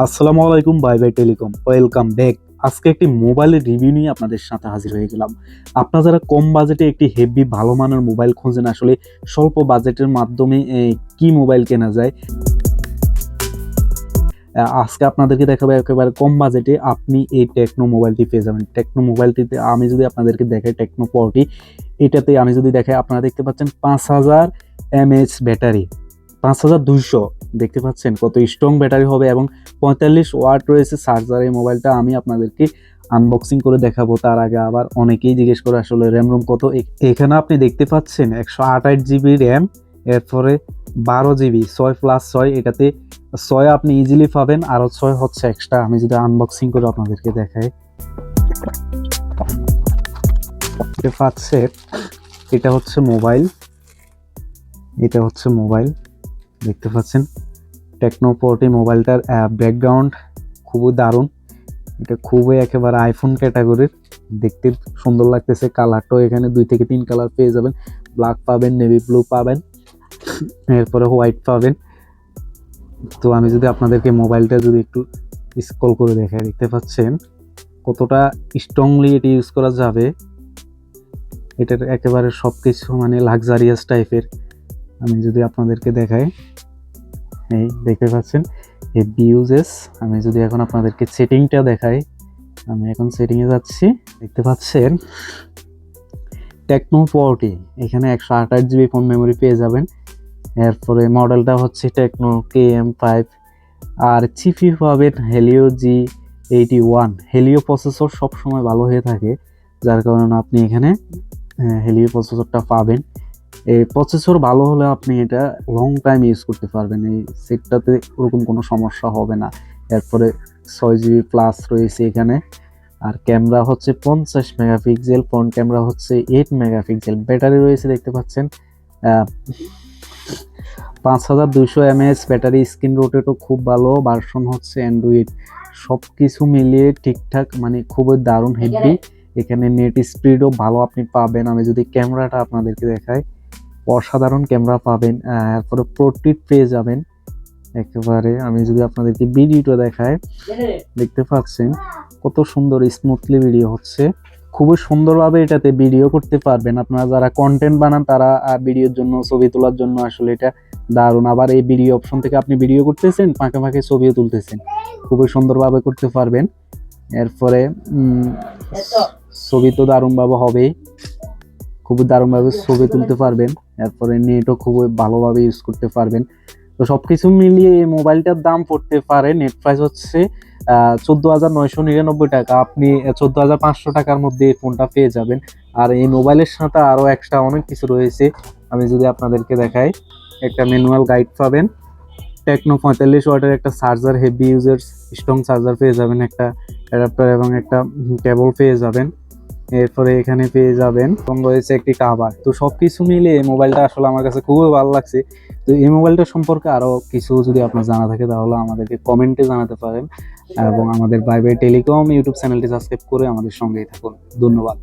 আসসালামু আলাইকুম, bye bye telecom. Welcome back. আজকে একটি মোবাইলের রিভিউ নিয়ে আপনাদের সাথে হাজির হয়ে গেলাম। আপনারা যারা কম বাজেটে একটি হেভি ভালো মানের মোবাইল খোঁজেন, আসলে স্বল্প বাজেটের মাধ্যমে কি মোবাইল কেনা যায়? আজকে আপনাদেরকে দেখাবো একেবারে কম বাজেটে আপনি এই টেকনো মোবাইলটি পেয়ে যাবেন। টেকনো মোবাইলটিতে আমি যদি আপনাদেরকে দেখাই টেকনো পরটি এটাতে আমি যদি দেখাই, আপনারা দেখতে পাচ্ছেন পাঁচ হাজার এমএএচ ব্যাটারি, পাঁচ হাজার দুইশো। দেখতে পাচ্ছেন কত স্ট্রং ব্যাটারি হবে এবং পঁয়তাল্লিশ ওয়াট রয়েছে চার্জার এই মোবাইলটা আমি আপনাদেরকে আনবক্সিং করে দেখাবো। তার আগে আবার অনেকেই জিজ্ঞেস করে আসলে র্যাম রোম কত? এখানে আপনি দেখতে পাচ্ছেন একশো আঠাশ জিবি র্যাম এরপরে বারো জিবি ছয় প্লাস ছয়, এটাতে ছয় আপনি ইজিলি পাবেন আরও ছয় হচ্ছে এক্সট্রা আমি যদি আনবক্সিং করে আপনাদেরকে দেখাই। পাচ্ছে এটা হচ্ছে মোবাইল এটা হচ্ছে মোবাইল দেখতে পাচ্ছেন টেকনো পোর্টি মোবাইলটার ব্যাকগ্রাউন্ড খুবই দারুণ। এটা খুবই একেবারে আইফোন ক্যাটাগরির দেখতে সুন্দর লাগতেছে কালারটাও এখানে দুই থেকে তিন কালার পেয়ে যাবেন। ব্ল্যাক পাবেন নেভি ব্লু পাবেন, এরপরে হোয়াইট পাবেন। তো আমি যদি আপনাদেরকে মোবাইলটা যদি একটু স্ক্রল করে দেখাই দেখতে পাচ্ছেন কতটা স্ট্রংলি এটি ইউজ করা যাবে। এটার একেবারে সব কিছু মানে লাক্সারিয়াস টাইপের আমি যদি আপনাদেরকে দেখাই। এই দেখতে পাচ্ছেন এই বিউজেস আমি যদি এখন আপনাদেরকে সেটিংটা দেখাই, আমি এখন সেটিংয়ে যাচ্ছি, দেখতে পাচ্ছেন টেকনো ফোরটি এখানে একশো আঠাশ জিবি ফোন মেমোরি পেয়ে যাবেন। এরপরে মডেলটা হচ্ছে টেকনো কে এম ফাইভ আর চিপি পাবেন Helio G eighty one Helio processor সবসময় ভালো হয়ে থাকে, যার কারণে আপনি এখানে হেলিও প্রসেসরটা পাবেন। এই প্রসেসর ভালো হলে আপনি এটা লং টাইম ইউজ করতে পারবেন। এই সেটটাতে ওরকম কোনো সমস্যা হবে না। এরপরে ছয় জিবি প্লাস রয়েছে এখানে। আর ক্যামেরা হচ্ছে পঞ্চাশ মেগাপিক্সেল ফ্রন্ট ক্যামেরা হচ্ছে এইট মেগাপিক্সেল ব্যাটারি রয়েছে দেখতে পাচ্ছেন। পাঁচ হাজার দুইশো এমএএস ব্যাটারি স্ক্রিন রোটেটও খুব ভালো। ভার্সন হচ্ছে অ্যান্ড্রয়েড সব কিছু মিলিয়ে ঠিকঠাক মানে খুবই দারুণ হেভি এখানে নেট স্পিডও ভালো আপনি পাবেন। আমি যদি ক্যামেরাটা আপনাদেরকে দেখাই। অসাধারণ ক্যামেরা পাবেন এরপরে প্রোটিট পেয়ে যাবেন। একেবারে আমি যদি আপনাদেরকে ভিডিওটা দেখাই দেখতে পাচ্ছেন কত সুন্দর স্মুথলি ভিডিও হচ্ছে। খুবই সুন্দরভাবে এটাতে ভিডিও করতে পারবেন। আপনারা যারা কন্টেন্ট বানান তারা ভিডিওর জন্য ছবি তোলার জন্য আসলে এটা দারুণ। আবার এই ভিডিও অপশন থেকে আপনি ভিডিও করতেছেন ফাঁকে ফাঁকে ছবিও তুলতেছেন। খুবই সুন্দরভাবে করতে পারবেন। এরপরে উম, ছবি তো দারুণভাবে হবেই। খুবই দারুণভাবে ছবি তুলতে পারবেন। এরপরে নেটও খুবই ভালোভাবে ইউজ করতে পারবেন। তো সব কিছু মিলিয়ে এই মোবাইলটার দাম পড়তে পারে। নেট প্রাইস হচ্ছে চোদ্দ হাজার নয়শো নিরানব্বই টাকা। আপনি চোদ্দ হাজার পাঁচশো টাকার মধ্যে এই ফোনটা পেয়ে যাবেন। আর এই মোবাইলের সাথে আরও এক্সট্রা অনেক কিছু রয়েছে। আমি যদি আপনাদেরকে দেখাই একটা ম্যানুয়াল গাইড পাবেন। টেকনো পঁয়তাল্লিশ ওয়াটের একটা charger heavy user strong charger পেয়ে যাবেন একটা অ্যাডাপ্টার এবং একটা কেবল পেয়ে যাবেন। এরপরে এখানে পেয়ে যাবেন। এবং রয়েছে একটি কাভার তো সব কিছু মিলে এই মোবাইলটা আসলে আমার কাছে খুবই ভালো লাগছে। তো এই মোবাইলটা সম্পর্কে আরও কিছু যদি আপনার জানা থাকে, তাহলে আমাদেরকে কমেন্টে জানাতে পারেন। এবং আমাদের বাই বাই টেলিকম ইউটিউব চ্যানেলটি সাবস্ক্রাইব করে আমাদের সঙ্গেই থাকুন। ধন্যবাদ।